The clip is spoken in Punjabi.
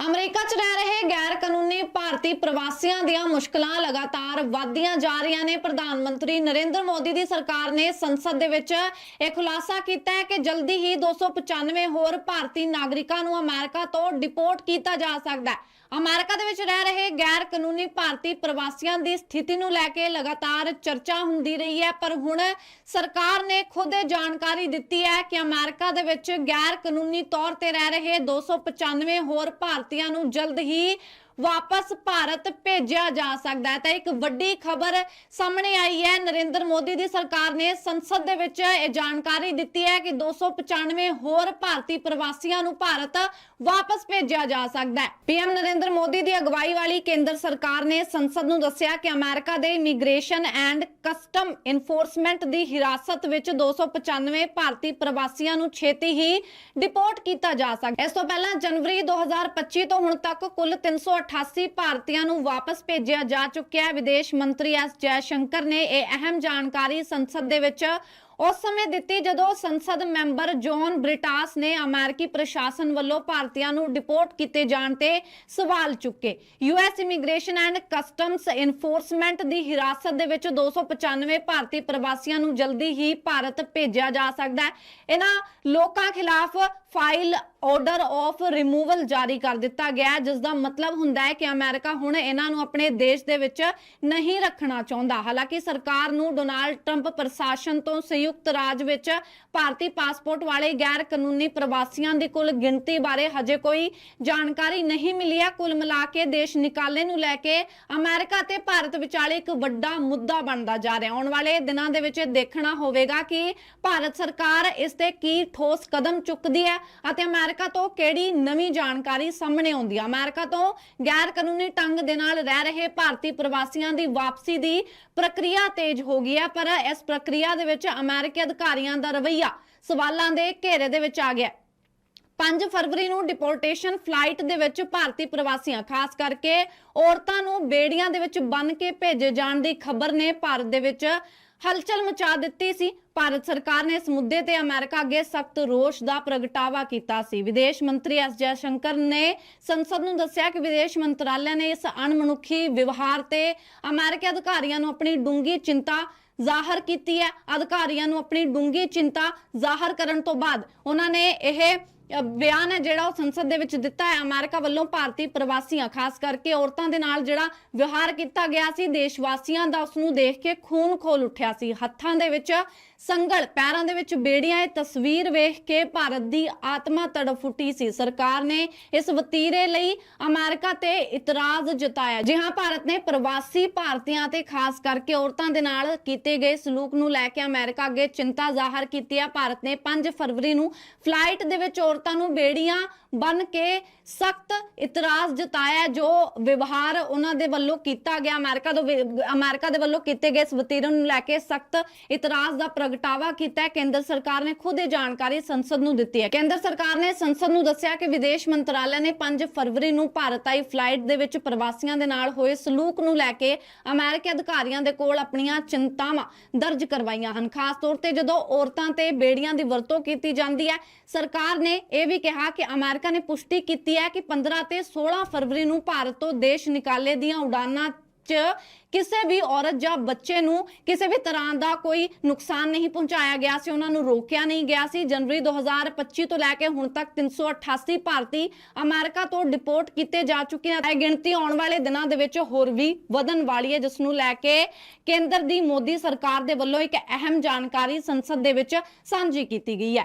ਅਮਰੀਕਾ 'ਚ ਰਹਿ ਰਹੇ ਗੈਰ ਕਾਨੂੰਨੀ ਭਾਰਤੀ ਪ੍ਰਵਾਸੀਆਂ ਦੀਆਂ ਮੁਸ਼ਕਲਾਂ ਲਗਾਤਾਰ ਵਧਦੀਆਂ ਜਾ ਰਹੀਆਂ ਨੇ। ਪ੍ਰਧਾਨ ਮੰਤਰੀ ਨਰਿੰਦਰ ਮੋਦੀ ਦੀ ਸਰਕਾਰ ਨੇ ਸੰਸਦ ਦੇ ਵਿੱਚ ਇਹ ਖੁਲਾਸਾ ਕੀਤਾ ਹੈ ਕਿ ਜਲਦੀ ਹੀ 295 ਹੋਰ ਭਾਰਤੀ ਨਾਗਰਿਕਾਂ ਨੂੰ ਅਮਰੀਕਾ ਤੋਂ ਡਿਪੋਰਟ ਕੀਤਾ ਜਾ ਸਕਦਾ ਹੈ। ਅਮਰੀਕਾ ਦੇ ਵਿੱਚ ਰਹਿ ਰਹੇ ਗੈਰ ਕਾਨੂੰਨੀ ਭਾਰਤੀ ਪ੍ਰਵਾਸੀਆਂ ਦੀ ਸਥਿਤੀ ਨੂੰ ਲੈ ਕੇ ਲਗਾਤਾਰ ਚਰਚਾ ਹੁੰਦੀ ਰਹੀ ਹੈ, ਪਰ ਹੁਣ ਸਰਕਾਰ ਨੇ ਖੁਦ ਇਹ ਜਾਣਕਾਰੀ ਦਿੱਤੀ ਹੈ ਕਿ ਅਮਰੀਕਾ ਦੇ ਵਿੱਚ ਗੈਰ ਕਾਨੂੰਨੀ ਤੌਰ ਤੇ ਰਹਿ ਰਹੇ 295 ਹੋਰ ਭਾਰਤੀ ਭਾਰਤੀਆਂ ਨੂੰ ਜਲਦ ਹੀ ਵਾਪਸ ਭਾਰਤ ਭੇਜਿਆ ਜਾ ਸਕਦਾ ਹੈ। ਤਾਂ ਇੱਕ ਵੱਡੀ ਖਬਰ ਸਾਹਮਣੇ ਆਈ ਹੈ। ਨਰਿੰਦਰ ਮੋਦੀ ਦੀ ਸਰਕਾਰ ਨੇ ਸੰਸਦ ਦੇ ਵਿੱਚ ਇਹ ਜਾਣਕਾਰੀ ਦਿੱਤੀ ਹੈ ਕਿ 295 ਹੋਰ ਭਾਰਤੀ ਪ੍ਰਵਾਸੀਆਂ ਨੂੰ ਭਾਰਤ ਵਾਪਸ ਭੇਜਿਆ ਜਾ ਸਕਦਾ ਹੈ। ਪੀਐਮ ਨਰਿੰਦਰ ਮੋਦੀ ਦੀ ਅਗਵਾਈ ਵਾਲੀ ਕੇਂਦਰ ਸਰਕਾਰ ਨੇ ਸੰਸਦ ਨੂੰ ਦੱਸਿਆ ਕਿ ਅਮਰੀਕਾ ਦੇ ਇਮੀਗ੍ਰੇਸ਼ਨ ਐਂਡ ਕਸਟਮ ਇਨਫੋਰਸਮੈਂਟ ਦੀ ਹਿਰਾਸਤ ਵਿੱਚ 295 ਭਾਰਤੀ ਪ੍ਰਵਾਸੀਆਂ ਨੂੰ ਛੇਤੀ ਹੀ ਡਿਪੋਰਟ ਕੀਤਾ ਜਾ ਸਕਦਾ ਇਸ ਤੋਂ ਪਹਿਲਾਂ ਜਨਵਰੀ 2025 ਤੋਂ ਹੁਣ ਤੱਕ ਕੁੱਲ 388 ਭਾਰਤੀਆਂ ਨੂੰ ਵਾਪਸ ਭੇਜਿਆ ਜਾ ਚੁੱਕਿਆ ਹੈ। ਵਿਦੇਸ਼ ਮੰਤਰੀ ਐਸ ਜੈਸ਼ੰਕਰ ਨੇ ਇਹ ਅਹਿਮ ਜਾਣਕਾਰੀ ਸੰਸਦ ਦੇ ਵਿੱਚ ਉਸ ਸਮੇਂ ਦਿੱਤੀ ਜਦੋਂ ਸੰਸਦ ਮੈਂਬਰ ਜੌਨ ਬ੍ਰਿਟਾਸ ਨੇ ਅਮਰੀਕੀ ਪ੍ਰਸ਼ਾਸਨ ਵੱਲੋਂ ਭਾਰਤੀਆਂ ਨੂੰ ਡਿਪੋਰਟ ਕੀਤੇ ਜਾਣ ਤੇ ਸਵਾਲ ਚੁੱਕੇ। US immigration and customs enforcement ਦੀ ਹਿਰਾਸਤ ਦੇ ਵਿੱਚ 295 ਭਾਰਤੀ ਪ੍ਰਵਾਸੀਆਂ ਨੂੰ ਜਲਦੀ ਹੀ ਭਾਰਤ ਭੇਜਿਆ ਜਾ ਸਕਦਾ ਹੈ। ਇਹਨਾਂ ਲੋਕਾਂ ਖਿਲਾਫ ਫਾਈਲ ਆਰਡਰ ਆਫ ਰਿਮੂਵਲ ਜਾਰੀ ਕਰ ਦਿੱਤਾ ਗਿਆ ਹੈ, ਜਿਸ ਦਾ ਮਤਲਬ ਹੁੰਦਾ ਹੈ ਕਿ ਅਮਰੀਕਾ ਹੁਣ ਇਹਨਾਂ ਨੂੰ ਆਪਣੇ ਦੇਸ਼ ਦੇ ਵਿੱਚ ਨਹੀਂ ਰੱਖਣਾ ਚਾਹੁੰਦਾ। ਹਾਲਾਂਕਿ ਸਰਕਾਰ ਨੂੰ ਡੋਨਾਲਡ ਟਰੰਪ ਪ੍ਰਸ਼ਾਸਨ ਤੋਂ ਸੰਯੁਕਤ ਰਾਜ ਵਿੱਚ ਭਾਰਤੀ ਪਾਸਪੋਰਟ ਵਾਲੇ ਗੈਰ ਕਾਨੂੰਨੀ ਪ੍ਰਵਾਸੀਆਂ ਦੀ ਕੁੱਲ ਗਿਣਤੀ ਬਾਰੇ ਹਜੇ ਕੋਈ ਜਾਣਕਾਰੀ ਨਹੀਂ ਮਿਲੀ ਹੈ। ਕੁੱਲ ਮਿਲਾ ਕੇ ਦੇਸ਼ ਨਿਕਾਲੇ ਨੂੰ ਲੈ ਕੇ ਅਮਰੀਕਾ ਤੇ ਭਾਰਤ ਵਿਚਾਲੇ ਇੱਕ ਵੱਡਾ ਮੁੱਦਾ ਬਣਦਾ ਜਾ ਰਿਹਾ। ਆਉਣ ਵਾਲੇ ਦਿਨਾਂ ਦੇ ਵਿੱਚ ਦੇਖਣਾ ਹੋਵੇਗਾ ਕਿ ਭਾਰਤ ਸਰਕਾਰ ਇਸ ਤੇ ਕੀ ਠੋਸ ਕਦਮ ਚੁੱਕਦੀ ਹੈ। ਅਤੇ ਅਮਰੀਕਾ ਤੋਂ ਕਿਹੜੀ ਨਵੀਂ ਜਾਣਕਾਰੀ ਸਾਹਮਣੇ ਆਉਂਦੀ ਹੈ ਅਮਰੀਕਾ ਤੋਂ ਗੈਰ ਕਾਨੂੰਨੀ ਢੰਗ ਦੇ ਨਾਲ ਰਹਿ ਰਹੇ ਭਾਰਤੀ ਪ੍ਰਵਾਸੀਆਂ ਦੀ ਵਾਪਸੀ ਦੀ ਪ੍ਰਕਿਰਿਆ ਤੇਜ਼ ਹੋ ਗਈ ਹੈ, ਪਰ ਇਸ ਪ੍ਰਕਿਰਿਆ ਦੇ ਵਿੱਚ ਅਮਰੀਕੀ ਅਧਿਕਾਰੀਆਂ ਦਾ ਰਵੱਈਆ ਸਵਾਲਾਂ ਦੇ ਘੇਰੇ ਦੇ ਵਿੱਚ ਆ ਗਿਆ ਹੈ। 5 ਫਰਵਰੀ ਨੂੰ ਡਿਪੋਰਟੇਸ਼ਨ ਫਲਾਈਟ ਦੇ ਵਿੱਚ ਭਾਰਤੀ ਪ੍ਰਵਾਸੀਆਂ, ਖਾਸ ਕਰਕੇ ਔਰਤਾਂ ਨੂੰ ਬੇੜੀਆਂ ਦੇ ਵਿੱਚ ਬੰਨ ਕੇ ਭੇਜੇ ਜਾਣ ਦੀ ਖਬਰ ਨੇ ਭਾਰਤ ਦੇ ਵਿੱਚ ਹਲਚਲ ਮਚਾ ਦਿੱਤੀ ਸੀ। ਭਾਰਤ ਸਰਕਾਰ ਨੇ ਇਸ ਮੁੱਦੇ ਤੇ ਅਮਰੀਕਾ ਅੱਗੇ ਸਖਤ ਰੋਸ਼ ਦਾ ਪ੍ਰਗਟਾਵਾ ਕੀਤਾ ਸੀ। ਵਿਦੇਸ਼ ਮੰਤਰੀ ਐਸ ਜੈਸ਼ੰਕਰ ਨੇ ਸੰਸਦ ਨੂੰ ਦੱਸਿਆ ਕਿ ਵਿਦੇਸ਼ ਮੰਤਰਾਲੇ ਨੇ ਇਸ ਅਣਮਨੁੱਖੀ ਵਿਵਹਾਰ ਤੇ ਅਮਰੀਕੀ ਅਧਿਕਾਰੀਆਂ ਨੂੰ ਆਪਣੀ ਡੂੰਗੀ ਚਿੰਤਾ ਜ਼ਾਹਰ ਕੀਤੀ ਹੈ। ਅਧਿਕਾਰੀਆਂ ਨੂੰ ਆਪਣੀ ਡੂੰਗੀ ਚਿੰਤਾ ਜ਼ਾਹਰ ਕਰਨ ਤੋਂ ਬਾਅਦ ਉਹਨਾਂ ਨੇ ਇਹ ਬਿਆਨ ਹੈ ਜਿਹੜਾ ਉਹ ਸੰਸਦ ਦੇ ਵਿੱਚ ਦਿੱਤਾ ਹੈ। ਅਮਰੀਕਾ ਵੱਲੋਂ ਭਾਰਤੀ ਪ੍ਰਵਾਸੀਆਂ, ਖਾਸ ਕਰਕੇ ਔਰਤਾਂ ਦੇ ਨਾਲ ਜਿਹੜਾ ਵਿਵਹਾਰ ਕੀਤਾ ਗਿਆ ਸੀ ਦੇਸ਼ ਵਾਸੀਆਂ ਦਾ ਉਸ ਨੂੰ ਦੇਖ ਕੇ ਖੂਨ ਖੋਲ ਉੱਠਿਆ ਸੀ। ਹੱਥਾਂ ਦੇ ਵਿੱਚ ਸੰਗਲ, ਪੈਰਾਂ ਦੇ ਵਿੱਚ ਬੇੜੀਆਂ, ਇਹ ਤਸਵੀਰ ਵੇਖ ਕੇ ਭਾਰਤ ਦੀ ਆਤਮਾ ਤੜਫ ਉੱਠੀ ਸੀ। ਸਰਕਾਰ ਨੇ ਇਸ ਵਤੀਰੇ ਲਈ ਅਮਰੀਕਾ ਤੇ ਇਤਰਾਜ਼ ਜਤਾਇਆ। ਜੀ ਭਾਰਤ ਨੇ ਪ੍ਰਵਾਸੀ ਭਾਰਤੀਆਂ ਤੇ ਖਾਸ ਕਰਕੇ ਔਰਤਾਂ ਦੇ ਨਾਲ ਕੀਤੇ ਗਏ ਸਲੂਕ ਨੂੰ ਲੈ ਕੇ ਅਮਰੀਕਾ ਅੱਗੇ ਚਿੰਤਾ ਜ਼ਾਹਰ ਕੀਤੀ ਹੈ। ਭਾਰਤ ਨੇ 5 ਫਰਵਰੀ ਨੂੰ ਫਲਾਈਟ ਦੇ ਵਿੱਚ ਔਰਤਾਂ ਨੂੰ ਬੇੜੀਆਂ ਬਨ ਕੇ ਸਖਤ ਇਤਰਾਜ਼ ਜਤਾਇਆ ਜੋ ਵਿਵਹਾਰ ਉਹਨਾਂ ਦੇ ਵੱਲੋਂ ਕੀਤਾ ਗਿਆ। ਅਮਰੀਕਾ ਤੋਂ ਅਮਰੀਕਾ ਦੇ ਵੱਲੋਂ ਕੀਤੇ ਗਏ ਇਸ ਵਤੀਰੇ ਨੂੰ ਲੈ ਕੇ ਸਖਤ ਇਤਰਾਜ਼ ਦਾ ਪ੍ਰਗਟਾਵਾ ਕੀਤਾ। ਹੈ ਕੇਂਦਰ ਸਰਕਾਰ ਨੇ ਖੁਦ ਇਹ ਜਾਣਕਾਰੀ ਸੰਸਦ ਨੂੰ ਦਿੱਤੀ ਹੈ। ਕੇਂਦਰ ਸਰਕਾਰ ਨੇ ਸੰਸਦ ਨੂੰ ਦੱਸਿਆ ਕਿ ਵਿਦੇਸ਼ ਮੰਤਰਾਲੇ ਨੇ 5 ਫਰਵਰੀ ਨੂੰ ਭਾਰਤ ਆਈ ਫਲਾਈਟ ਦੇ ਵਿੱਚ ਪ੍ਰਵਾਸੀਆਂ ਦੇ ਨਾਲ ਹੋਏ ਸਲੂਕ ਨੂੰ ਲੈ ਕੇ ਅਮਰੀਕੀ ਅਧਿਕਾਰੀਆਂ ਦੇ ਕੋਲ ਆਪਣੀਆਂ ਚਿੰਤਾਵਾਂ ਦਰਜ ਕਰਵਾਈਆਂ ਹਨ। ਖਾਸ ਤੌਰ ਤੇ ਜਦੋਂ ਔਰਤਾਂ ਤੇ ਬੇੜੀਆਂ ਦੀ ਵਰਤੋਂ ਕੀਤੀ ਜਾਂਦੀ ਹੈ, ਸਰਕਾਰ ਨੇ ਇਹ ਵੀ ਕਿਹਾ ਕਿ ਅਮਰੀਕਾ ਨੇ ਪੁਸ਼ਟੀ ਕੀਤੀ ਹੈ ਕਿ 15 ਤੇ 16 ਫਰਵਰੀ ਨੂੰ ਭਾਰਤ ਤੋਂ ਦੇਸ਼ ਨਿਕਾਲੇ ਦੀਆਂ ਉਡਾਨਾਂ 'ਚ ਕਿਸੇ ਵੀ ਔਰਤ ਜਾਂ ਬੱਚੇ ਨੂੰ ਕਿਸੇ ਵੀ ਤਰ੍ਹਾਂ ਦਾ ਕੋਈ ਨੁਕਸਾਨ ਨਹੀਂ ਪਹੁੰਚਾਇਆ ਗਿਆ ਸੀ। ਉਹਨਾਂ ਨੂੰ ਰੋਕਿਆ ਨਹੀਂ ਗਿਆ ਸੀ। ਜਨਵਰੀ 2025 ਤੋਂ ਲੈ ਕੇ ਹੁਣ ਤੱਕ 388 ਭਾਰਤੀ ਅਮਰੀਕਾ ਤੋਂ ਡਿਪੋਰਟ ਕੀਤੇ ਜਾ ਚੁੱਕੇ ਹਨ। ਇਹ ਗਿਣਤੀ ਆਉਣ ਵਾਲੇ ਦਿਨਾਂ ਦੇ ਵਿੱਚ ਹੋਰ ਵੀ ਵਧਣ ਵਾਲੀ ਹੈ, ਜਿਸ ਨੂੰ ਲੈ ਕੇ ਕੇਂਦਰ ਦੀ ਮੋਦੀ ਸਰਕਾਰ ਦੇ ਵੱਲੋਂ ਇੱਕ ਅਹਿਮ ਜਾਣਕਾਰੀ ਸੰਸਦ ਦੇ ਵਿੱਚ ਸਾਂਝੀ ਕੀਤੀ ਗਈ ਹੈ।